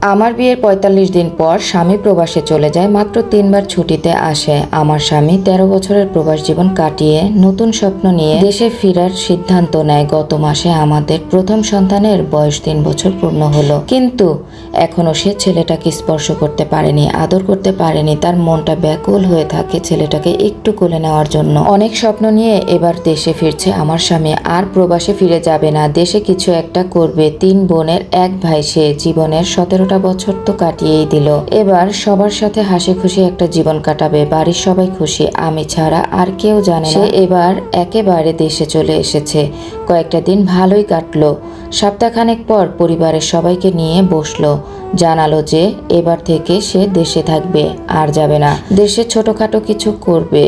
আমার বিয়ের পঁয়তাল্লিশ দিন পর স্বামী প্রবাসে চলে যায়, মাত্র তিনবার ছুটিতে আসে। আমার স্বামী তেরো বছরের প্রবাস জীবন কাটিয়ে নতুন স্বপ্ন নিয়ে দেশে ফেরার সিদ্ধান্ত নেয়। গত মাসে আমাদের প্রথম সন্তানের বয়স তিন বছর পূর্ণ হলো। কিন্তু এখনও সে ছেলেটাকে স্পর্শ করতে পারেনি, আদর করতে পারেনি। তার মনটা ব্যাকুল হয়ে থাকে ছেলেটাকে একটু কোলে নেওয়ার জন্য। অনেক স্বপ্ন নিয়ে এবার দেশে ফিরছে আমার স্বামী। আর প্রবাসে ফিরে যাবে না। দেশে কিছু একটা করবে। তিন বোনের এক ভাই, সে জীবনের সতেরোটা বছর তো কাটিয়েই দিল। এবার সবার সাথে হাসি খুশি একটা জীবন কাটাবে, বাড়ির সবাই খুশি, আমি ছাড়া আর কেউ জানে সে এবার একেবারে দেশে চলে এসেছে। কয়েকটা দিন ভালোই কাটলো। সপ্তাহখানেক পর পরিবারের সবাইকে নিয়ে বসল। জানালো যে এবার থেকে সে দেশে থাকবে, আর যাবে না। দেশে ছোটখাটো কিছু করবে।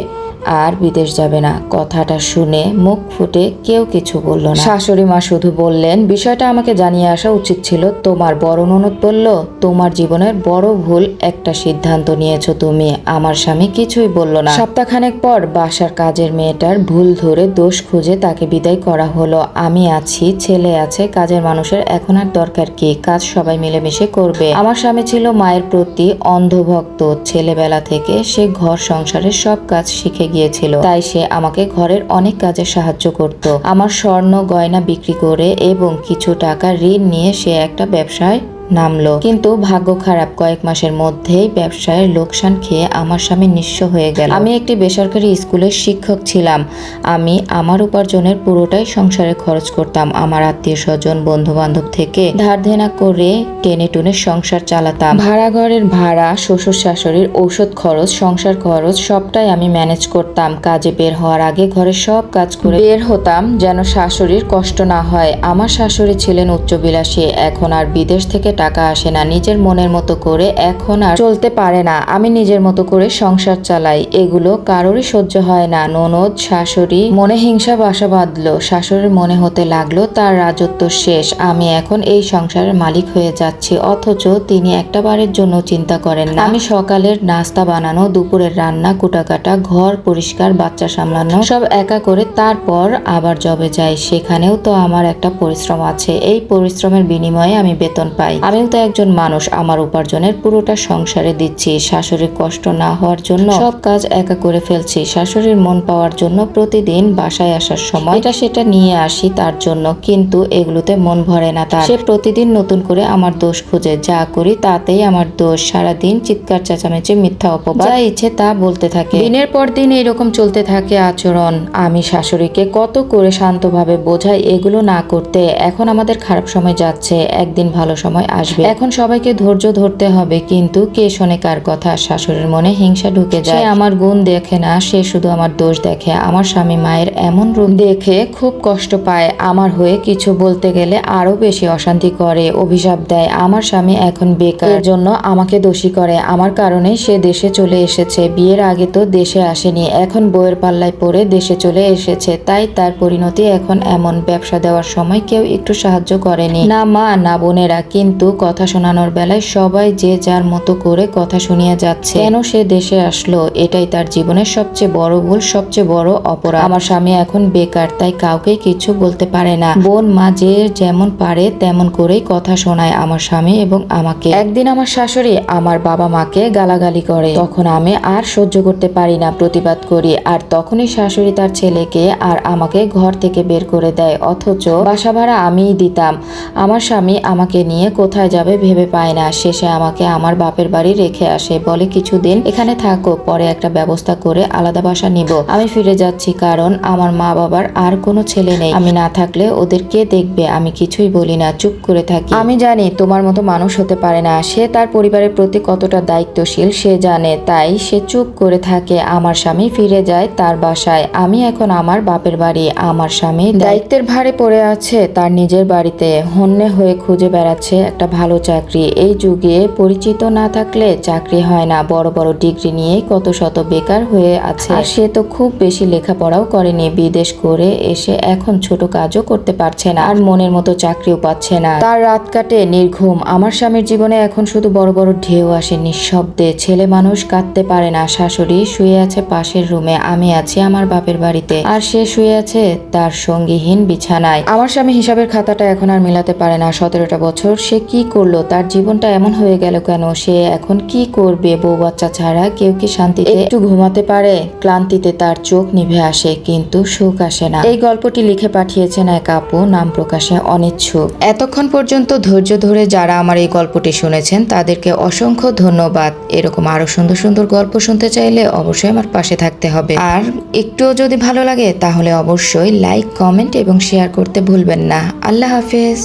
আর বিদেশ যাবে না। কথাটা শুনে মুখ ফুটে কেউ কিছু বলল না। শাশুড়ি মা শুধু বললেন, বিষয়টা আমাকে জানিয়ে আসা উচিত ছিল। তোমার বড় ননদ বলল, তোমার জীবনের বড় ভুল একটা সিদ্ধান্ত নিয়েছো তুমি। আমার স্বামী কিছুই বলল না। সপ্তাহখানেক পর বাসার কাজের মেয়েটার ভুল ধরে দোষ খুঁজে তাকে বিদায় করা হলো। আমি আছি, ছেলে আছে, কাজের মানুষের এখন আর দরকার কি? কাজ সবাই মিলেমিশে করবে। আমার স্বামী ছিল মায়ের প্রতি অন্ধভক্ত। ছেলেবেলা থেকে সে ঘর সংসারের সব কাজ শিখে গিয়েছিল। তাই সে আমাকে ঘরের অনেক কাজে সাহায্য করত। আমার স্বর্ণ গয়না বিক্রি করে এবং কিছু টাকা ঋণ নিয়ে সে একটা ব্যবসায় নামলো। কিন্তু ভাগ্য খারাপ। কয়েক মাসের মধ্যেই ব্যবসায়ের লোকসান খেয়ে আমার স্বামী নিঃস্ব হয়ে গেল। আমি একটি বেসরকারি স্কুলের শিক্ষক ছিলাম। আমি আমার উপার্জনের পুরোটাই সংসারে খরচ করতাম। আমার আত্মীয় স্বজন বন্ধু বান্ধব থেকে ধার ধেনা করে টেনে টুনে সংসার চালাতাম। ভাড়া ঘরের ভাড়া, শ্বশুর শাশুড়ির ঔষধ খরচ, সংসার খরচ সবটাই আমি ম্যানেজ করতাম। কাজে বের হওয়ার আগে ঘরে সব কাজ করে বের হতাম যেন শাশুড়ির কষ্ট না হয়। আমার শাশুড়ি ছিলেন উচ্চবিলাসী। এখন আর বিদেশ থেকে টাকা আসে না, নিজের মনের মতো করে এখন আর চলতে পারে না। আমি নিজের মতো করে সংসার চালাই, এগুলো কারোরই সহ্য হয় না। ননদ, শাশুড়ি মনে হিংসা বাসা বাঁধলো, শাশুড়ির মনে হতে লাগল, তার রাজত্ব শেষ, আমি এখন এই সংসারের মালিক হয়ে যাচ্ছি, অথচ তিনি একটা বারের জন্য চিন্তা করেন না। আমি সকালের নাস্তা বানানো, দুপুরের রান্না, কুটাকাটা, ঘর পরিষ্কার, বাচ্চা সামলানো, সব একা করে তারপর আবার জবে যাই। সেখানেও তো আমার একটা পরিশ্রম আছে। এই পরিশ্রমের বিনিময়ে আমি বেতন পাই। আমিও তো একজন মানুষ আমার উপার্জনের পুরোটা সংসারে দিচ্ছি, শাশুড়ির কষ্ট না হওয়ার জন্য সব কাজ একা করে ফেলছি, শাশুড়ির মন পাওয়ার জন্য প্রতিদিন বাসায় আসার সময় এটা সেটা নিয়ে আসি তার জন্য, কিন্তু এগুলোতে মন ভরে না তার। সে প্রতিদিন নতুন করে আমার দোষ খুঁজে, যা করি তাতেই আমার দোষ। সারাদিন চিৎকার, চেঁচামেচি, মিথ্যা অপবাদ, যা ইচ্ছে তা বলতে থাকে। দিনের পর দিন এরকম চলতে থাকে আচরণ। আমি শাশুড়িকে কত করে শান্তভাবে বোঝাই এগুলো না করতে, এখন আমাদের খারাপ সময় যাচ্ছে, একদিন ভালো সময় আসবে। এখন সবাইকে ধৈর্য ধরতে হবে কিন্তু কে শোনে কার কথা? শাশুড়ির মনে হিংসা ঢুকে যায়। আমার গুণ দেখে না সে শুধু আমার দোষ দেখে। আমার স্বামী মায়ের এমন রূপ দেখে খুব কষ্ট পায়। আমার হয়ে কিছু বলতে গেলে আরও বেশি অশান্তি করে অভিশাপ দেয়। আমার স্বামী এখন বেকার। জন্য আমাকে দোষী করে। আমার কারণেই সে দেশে চলে এসেছে। বিয়ের আগে তো দেশে আসেনি এখন বইয়ের পাল্লায় পড়ে দেশে চলে এসেছে। তাই তার পরিণতি এখন এমন। ব্যবসা দেওয়ার সময় কেউ একটু সাহায্য করেনি। না মা না বোনেরা কিন্তু কথা শোনানোর বেলায় সবাই যে যার মতো করে কথা শুনিয়ে যাচ্ছে। কেন সে দেশে আসলো? এটাই তার জীবনের সবচেয়ে বড় ভুল, সবচেয়ে বড় অপরাধ। আমার স্বামী এখন বেকার, তাই কাউকে কিছু বলতে পারে না। বোন, মা যে যেমন পারে, তেমন করেই কথা শোনায় আমার স্বামী এবং আমাকে। একদিন আমার শাশুড়ি আমার বাবা মাকে গালাগালি করে। তখন আমি আর সহ্য করতে পারি না, প্রতিবাদ করি। আর তখনই শাশুড়ি তার ছেলেকে আর আমাকে ঘর থেকে বের করে দেয়। অথচ বাসা ভাড়া আমিই দিতাম। আমার স্বামী আমাকে নিয়ে কোথায় যাবে ভেবে পায় না। শেষে আমাকে আমার বাপের বাড়ি রেখে আসে। বলে, কিছুদিন এখানে থাকো, পরে একটা ব্যবস্থা করে আলাদা বাসা নিব। আমি ফিরে যাচ্ছি কারণ আমার মা বাবার আর কোনো ছেলে নেই। আমি না থাকলে ওদের কে দেখবে? আমি কিছুই বলি না, চুপ করে থাকি। আমি জানি তোমার মতো মানুষ হতে পারে না। সে তার পরিবারের প্রতি কতটা দায়িত্বশীল, সে জানে। তাই সে চুপ করে থাকে। আমার স্বামী ফিরে যায় তার বাসায়। আমি এখন আমার বাপের বাড়ি। আমার স্বামী দায়িত্বের ভারে পড়ে আছে তার নিজের বাড়িতে। হন্যে হয়ে খুঁজে বেড়াচ্ছে একটা ভালো চাকরি। এই যুগে পরিচিত না থাকলে চাকরি হয় না। বড় বড় ডিগ্রি নিয়ে কত শত বেকার হয়ে আছে। আর সে তো খুব বেশি লেখাপড়াও করেনি। বিদেশ করে এসে এখন ছোট কাজও করতে পারছে না। আর মনের মতো চাকরিও পাচ্ছে না। তার রাত কাটে নির্ঘুম। আমার স্বামীর জীবনে এখন শুধু বড় বড় ঢেউ আসে নিঃশব্দে। ছেলে মানুষ কাঁদতে পারে না। শাশুড়ি শুয়ে আছে পাশের রুমে। আমি আছি আমার বাপের বাড়িতে। আর সে শুয়ে আছে তার সঙ্গীহীন বিছানায়। আমার স্বামী হিসাবের খাতাটা এখন আর মিলাতে পারে না। সতেরোটা বছর সে কি করল? তার জীবনটা এমন হয়ে গেল কেন? সে এখন কি করবে বউ বাচ্চা ছাড়া? কেউ কি শান্তিতে একটু ঘুমাতে পারে? ক্লান্তিতে তার চোখ নিভে আসে, কিন্তু সুখ আসে না। এই গল্পটি লিখে পাঠিয়েছেন এক আপু, নাম প্রকাশে অনিচ্ছুক। এতক্ষণ পর্যন্ত ধৈর্য ধরে যারা আমার এই গল্পটি শুনেছেন, তাদেরকে অসংখ্য ধন্যবাদ। এরকম আরও সুন্দর সুন্দর গল্প শুনতে চাইলে অবশ্যই আমার পাশে থাকতে হবে। আর একটুও যদি ভালো লাগে, তাহলে অবশ্যই লাইক, কমেন্ট এবং শেয়ার করতে ভুলবেন না। আল্লাহ হাফেজ।